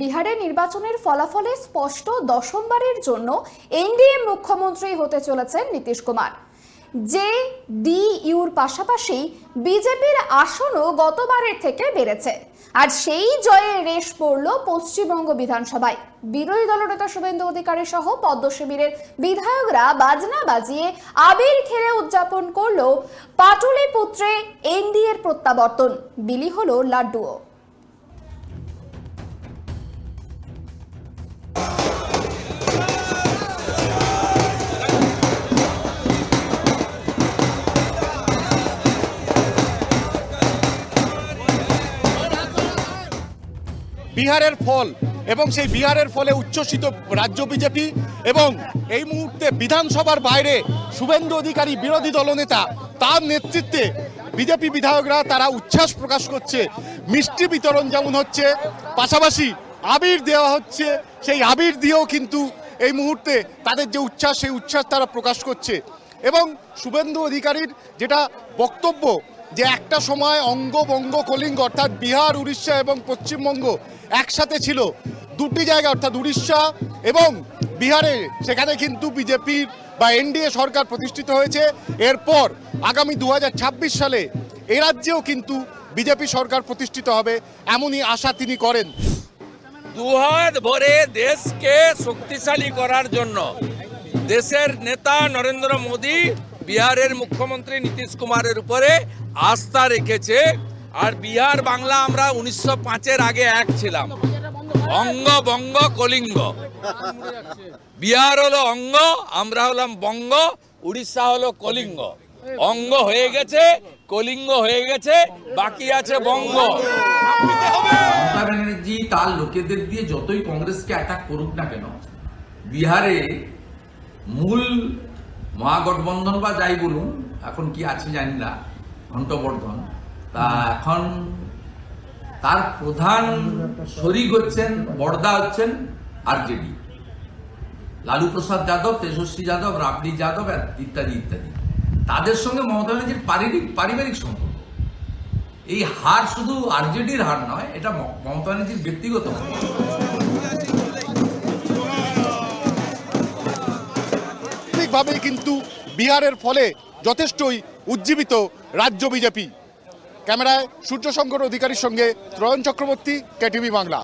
বিহারে নির্বাচনের ফলাফলে স্পষ্ট দশমবারের জন্য এনডিএ মুখ্যমন্ত্রী হতে চলেছেন নীতিশ কুমার। যে ডি ইউর পাশাপাশি বিজেপির আসনও গতবারের থেকে বেড়েছে। আর সেই জয়ে রেশ পড়ল পশ্চিমবঙ্গ বিধানসভায়। বিরোধী দলনেতা শুভেন্দু অধিকারী সহ পদ্ম শিবিরের বিধায়করা বাজনা বাজিয়ে আবির খেলে উদযাপন করল পাটুলিপুত্রে এনডিএর প্রত্যাবর্তন। বিলি হলো লাড্ডুও। বিহারের ফল এবং সেই বিহারের ফলে উচ্ছ্বসিত রাজ্য বিজেপি এবং এই মুহূর্তে বিধানসভার বাইরে শুভেন্দু অধিকারী বিরোধী দলনেতা তার নেতৃত্বে বিজেপি বিধায়করা তারা উচ্ছ্বাস প্রকাশ করছে। মিষ্টি বিতরণ যেমন হচ্ছে, পাশাপাশি আবির দেওয়া হচ্ছে। সেই আবির দিয়েও কিন্তু এই মুহূর্তে তাদের যে উচ্ছ্বাস, সেই উচ্ছ্বাস তারা প্রকাশ করছে। এবং শুভেন্দু অধিকারীর যেটা বক্তব্য যে একটা সময় অঙ্গ বঙ্গ কলিঙ্গ, অর্থাৎ বিহার, উড়িষ্যা এবং পশ্চিমবঙ্গ একসাথে ছিল। দুটি জায়গা, অর্থাৎ উড়িষ্যা এবং বিহারে। সেখানে কিন্তু বিজেপির বা এনডিএ সরকার প্রতিষ্ঠিত হয়েছে। এরপর আগামী দু হাজার ছাব্বিশ সালে এ রাজ্যেও কিন্তু বিজেপি সরকার প্রতিষ্ঠিত হবে, এমনই আশা তিনি করেন। দুহাত ভরে দেশকে শক্তিশালী করার জন্য দেশের নেতা নরেন্দ্র মোদী বিহারের মুখ্যমন্ত্রী নীতিশ কুমারের উপরে আস্থা রেখেছে। আর বিহার বাংলা আমরা উনিশশো পাঁচের আগে এক ছিলাম। অঙ্গ বঙ্গ কলিঙ্গ। বিহার হলো অঙ্গ, আমরা হলাম বঙ্গ, উড়িষ্যা হলো কলিঙ্গ। অঙ্গ হয়ে গেছে, কলিঙ্গ হয়ে গেছে, বাকি আছে বঙ্গ। মমতা ব্যানার্জি তার লোকেদের দিয়ে যতই কংগ্রেসকে অ্যাটাক করুক না কেন, বিহারে মূল মহাগঠবন্ধন বা যাই বলুন, এখন কি আছে জানি না, ঘণ্টবর্ধন। তা এখন তার প্রধান শরিক হচ্ছেন, বড়দা হচ্ছেন আরজেডি। লালু প্রসাদ যাদব, তেজস্বী যাদব, রাবড়ি যাদব ইত্যাদি ইত্যাদি। তাদের সঙ্গে মমতা ব্যানার্জির পারিবারিক পারিবারিক সম্পর্ক। এই হার শুধু আরজেডির হার নয়, এটা মমতা ব্যানার্জির ব্যক্তিগত হার। কিন্তু বিহারের ফলে যথেষ্টই উজ্জীবিত রাজ্য বিজেপি ক্যামেরায় সূর্যশঙ্কর অধিকারীর সঙ্গে ত্রয়ন চক্রবর্তী, কেটিভি বাংলা